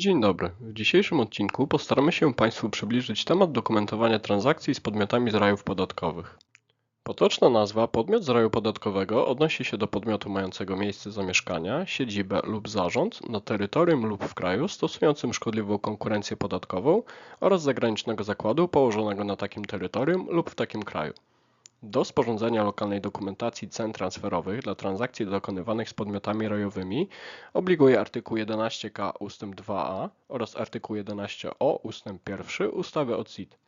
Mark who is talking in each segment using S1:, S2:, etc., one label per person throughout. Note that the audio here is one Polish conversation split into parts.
S1: Dzień dobry. W dzisiejszym odcinku postaramy się Państwu przybliżyć temat dokumentowania transakcji z podmiotami z rajów podatkowych. Potoczna nazwa podmiot z raju podatkowego odnosi się do podmiotu mającego miejsce zamieszkania, siedzibę lub zarząd na terytorium lub w kraju stosującym szkodliwą konkurencję podatkową oraz zagranicznego zakładu położonego na takim terytorium lub w takim kraju. Do sporządzenia lokalnej dokumentacji cen transferowych dla transakcji dokonywanych z podmiotami rajowymi obliguje artykuł 11k ust. 2a oraz artykuł 11o ust. 1 ustawy o CIT.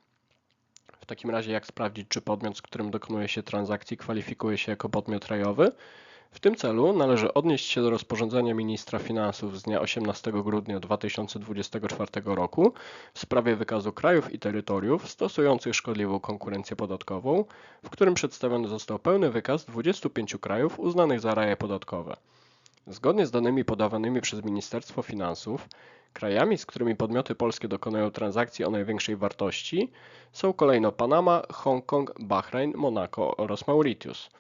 S1: W takim razie jak sprawdzić, czy podmiot, z którym dokonuje się transakcji kwalifikuje się jako podmiot rajowy? W tym celu należy odnieść się do rozporządzenia ministra finansów z dnia 18 grudnia 2024 roku w sprawie wykazu krajów i terytoriów stosujących szkodliwą konkurencję podatkową, w którym przedstawiony został pełny wykaz 25 krajów uznanych za raje podatkowe. Zgodnie z danymi podawanymi przez Ministerstwo Finansów, krajami, z którymi podmioty polskie dokonują transakcji o największej wartości są kolejno Panama, Hongkong, Bahrain, Monako oraz Mauritius.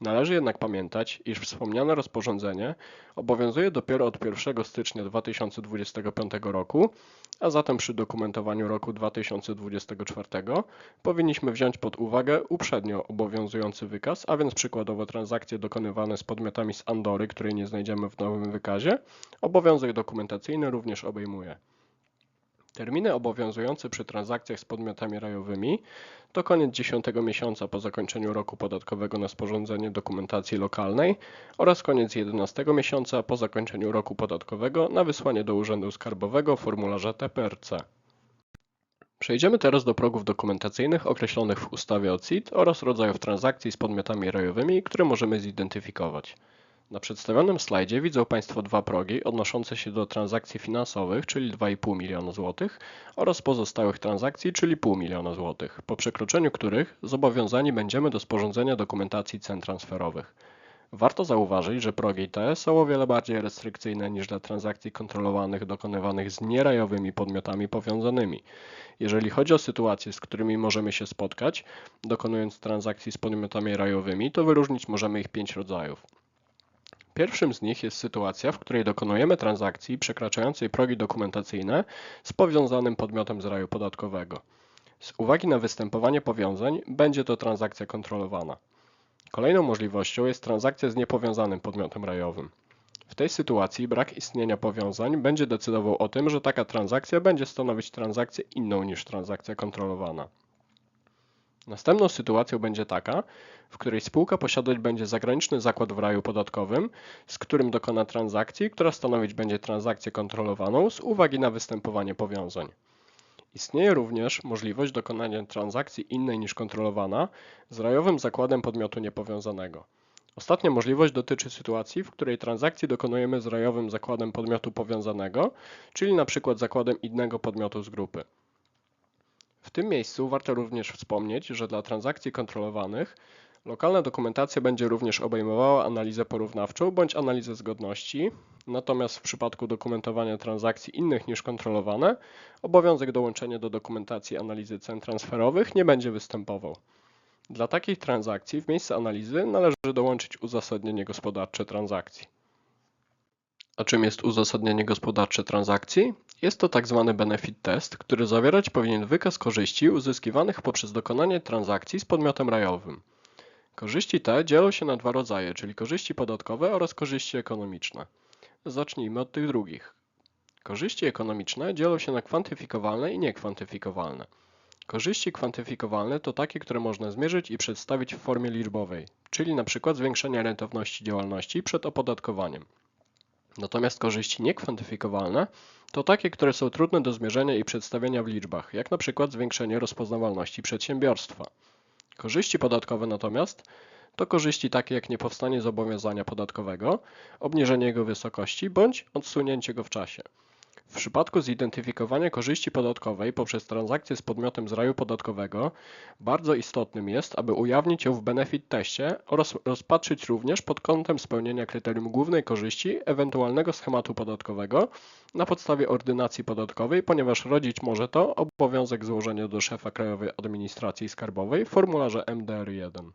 S1: Należy jednak pamiętać, iż wspomniane rozporządzenie obowiązuje dopiero od 1 stycznia 2025 roku, a zatem przy dokumentowaniu roku 2024 powinniśmy wziąć pod uwagę uprzednio obowiązujący wykaz, a więc przykładowo transakcje dokonywane z podmiotami z Andory, której nie znajdziemy w nowym wykazie. Obowiązek dokumentacyjny również obejmuje. Terminy obowiązujące przy transakcjach z podmiotami rajowymi to koniec 10 miesiąca po zakończeniu roku podatkowego na sporządzenie dokumentacji lokalnej oraz koniec 11 miesiąca po zakończeniu roku podatkowego na wysłanie do Urzędu Skarbowego formularza TPRC. Przejdziemy teraz do progów dokumentacyjnych określonych w ustawie o CIT oraz rodzajów transakcji z podmiotami rajowymi, które możemy zidentyfikować. Na przedstawionym slajdzie widzą Państwo dwa progi odnoszące się do transakcji finansowych, czyli 2,5 miliona złotych oraz pozostałych transakcji, czyli 0,5 miliona złotych, po przekroczeniu których zobowiązani będziemy do sporządzenia dokumentacji cen transferowych. Warto zauważyć, że progi te są o wiele bardziej restrykcyjne niż dla transakcji kontrolowanych dokonywanych z nierajowymi podmiotami powiązanymi. Jeżeli chodzi o sytuacje, z którymi możemy się spotkać, dokonując transakcji z podmiotami rajowymi, to wyróżnić możemy ich pięć rodzajów. Pierwszym z nich jest sytuacja, w której dokonujemy transakcji przekraczającej progi dokumentacyjne z powiązanym podmiotem z raju podatkowego. Z uwagi na występowanie powiązań będzie to transakcja kontrolowana. Kolejną możliwością jest transakcja z niepowiązanym podmiotem rajowym. W tej sytuacji brak istnienia powiązań będzie decydował o tym, że taka transakcja będzie stanowić transakcję inną niż transakcja kontrolowana. Następną sytuacją będzie taka, w której spółka posiadać będzie zagraniczny zakład w raju podatkowym, z którym dokona transakcji, która stanowić będzie transakcję kontrolowaną z uwagi na występowanie powiązań. Istnieje również możliwość dokonania transakcji innej niż kontrolowana z rajowym zakładem podmiotu niepowiązanego. Ostatnia możliwość dotyczy sytuacji, w której transakcji dokonujemy z rajowym zakładem podmiotu powiązanego, czyli np. zakładem innego podmiotu z grupy. W tym miejscu warto również wspomnieć, że dla transakcji kontrolowanych lokalna dokumentacja będzie również obejmowała analizę porównawczą bądź analizę zgodności, natomiast w przypadku dokumentowania transakcji innych niż kontrolowane, obowiązek dołączenia do dokumentacji analizy cen transferowych nie będzie występował. Dla takich transakcji w miejsce analizy należy dołączyć uzasadnienie gospodarcze transakcji. A czym jest uzasadnienie gospodarcze transakcji? Jest to tak zwany benefit test, który zawierać powinien wykaz korzyści uzyskiwanych poprzez dokonanie transakcji z podmiotem rajowym. Korzyści te dzielą się na dwa rodzaje, czyli korzyści podatkowe oraz korzyści ekonomiczne. Zacznijmy od tych drugich. Korzyści ekonomiczne dzielą się na kwantyfikowalne i niekwantyfikowalne. Korzyści kwantyfikowalne to takie, które można zmierzyć i przedstawić w formie liczbowej, czyli np. zwiększenie rentowności działalności przed opodatkowaniem. Natomiast korzyści niekwantyfikowalne to takie, które są trudne do zmierzenia i przedstawienia w liczbach, jak na przykład zwiększenie rozpoznawalności przedsiębiorstwa. Korzyści podatkowe natomiast to korzyści takie jak niepowstanie zobowiązania podatkowego, obniżenie jego wysokości bądź odsunięcie go w czasie. W przypadku zidentyfikowania korzyści podatkowej poprzez transakcję z podmiotem z raju podatkowego, bardzo istotnym jest, aby ujawnić ją w benefit teście oraz rozpatrzyć również pod kątem spełnienia kryterium głównej korzyści ewentualnego schematu podatkowego na podstawie ordynacji podatkowej, ponieważ rodzić może to obowiązek złożenia do szefa Krajowej Administracji Skarbowej formularza MDR1.